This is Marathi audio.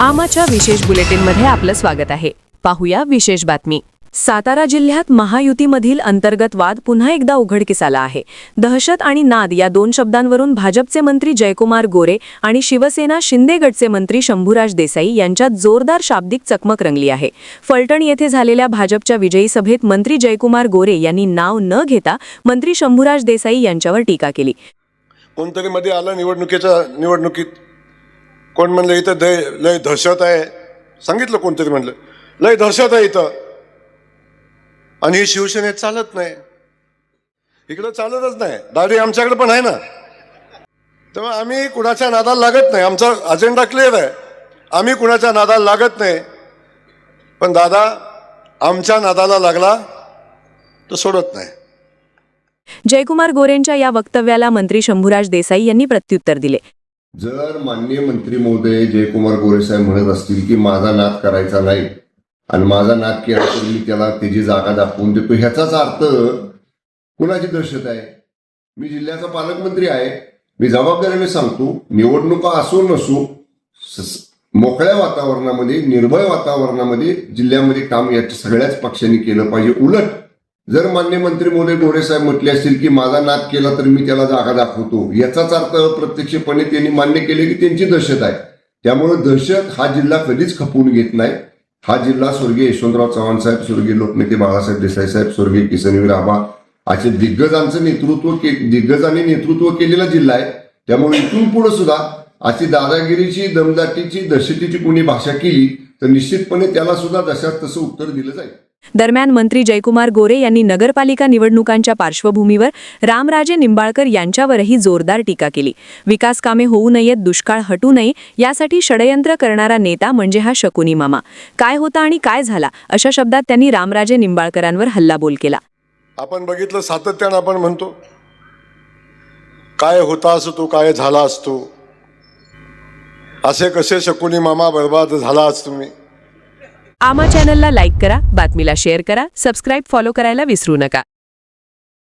आमाच्या विशेष बुलेटिनमध्ये आपलं स्वागत आहे. पाहूया विशेष बातमी. सातारा जिल्ह्यात महायुतीमधील अंतर्गत वाद पुन्हा एकदा उघडकीस आला आहे. दहशत आणि नाद या दोन शब्दांवरून भाजपचे मंत्री जयकुमार गोरे आणि शिवसेना शिंदे गटचे मंत्री शंभूराज देसाई यांच्यात जोरदार शाब्दिक चकमक रंगली आहे. फलटण येथे झालेल्या भाजपच्या विजयी सभेत मंत्री जयकुमार गोरे यांनी नाव न घेता मंत्री शंभूराज देसाई यांच्यावर टीका केली. कोणतरी मध्ये आला निवडणुकीच्या निवडणुकीत कोण म्हणलं इथं दय लय दहशत आहे? सांगितलं कोणतरी म्हणलं. लय दहशत आहे इथं. आणि ही शिवसेनेत चालत नाही. इकडं चालतच नाही. दाढी आमच्याकडे पण आहे ना. तेव्हा आम्ही कुणाच्या नादाला लागत नाही. आमचा अजेंडा क्लिअर आहे. आम्ही कुणाच्या नादाला लागत नाही. पण दादा आमच्या नादाला लागला तर सोडत नाही. जयकुमार गोरेंच्या या वक्तव्याला मंत्री शंभूराज देसाई यांनी प्रत्युत्तर दिले. जर माननीय मंत्री महोदय जयकुमार गोरे साहेब म्हणत असतील की माझा नाद करायचा नाही आणि माझा नाद केला तर मी त्याला त्याची जागा दाखवून देतो ह्याचाच अर्थ कुणाची दहशत आहे? मी जिल्ह्याचा पालकमंत्री आहे. मी जबाबदारीने सांगतो निवडणुका असो नसो मोकळ्या वातावरणामध्ये निर्भय वातावरणामध्ये जिल्ह्यामध्ये काम या सगळ्याच पक्षांनी केलं पाहिजे. उलट जर मान्य मंत्री मोदे गोरे साहेब म्हटले असतील की माझा नाद केला तर मी त्याला जागा दाखवतो. याचाच अर्थ प्रत्यक्षपणे त्यांनी मान्य केले की त्यांची दहशत आहे. त्यामुळे दहशत हा जिल्हा कधीच खपवून घेत नाही. हा जिल्हा स्वर्गीय यशवंतराव चव्हाण साहेब स्वर्गीय लोकनेते बाळासाहेब देसाई साहेब स्वर्गीय किसनवीर आबा असे दिग्गजांचं नेतृत्व के दिग्गजांनी नेतृत्व केलेला जिल्हा आहे. त्यामुळे इथून पुढे सुद्धा अशी दादागिरीची दमदाटीची दहशतीची कोणी भाषा केली तर निश्चितपणे त्याला सुद्धा दशात तसं उत्तर दिलं जाईल. दरम्यान मंत्री जयकुमार गोरे यांनी नगरपालिका निवडणुकांच्या पार्श्वभूमीवर रामराजे निंबाळकर यांच्यावरही जोरदार टीका केली. विकास कामे होऊ नयेत दुष्काळ हटू नये यासाठी षडयंत्र करणारा नेता म्हणजे हा शकुनी मामा. काय होता आणि काय झाला अशा शब्दात त्यांनी रामराजे निंबाळकरांवर हल्लाबोल केला. आपण बघितलं सातत्यानं आपण म्हणतो काय होता असतो काय झाला असतो. असे कसे शकुनी मामा बर्बाद झालाच तुम्ही? आमा चॅनलला लाईक करा बातमीला शेअर करा सबस्क्राईब फॉलो करायला विसरू नका.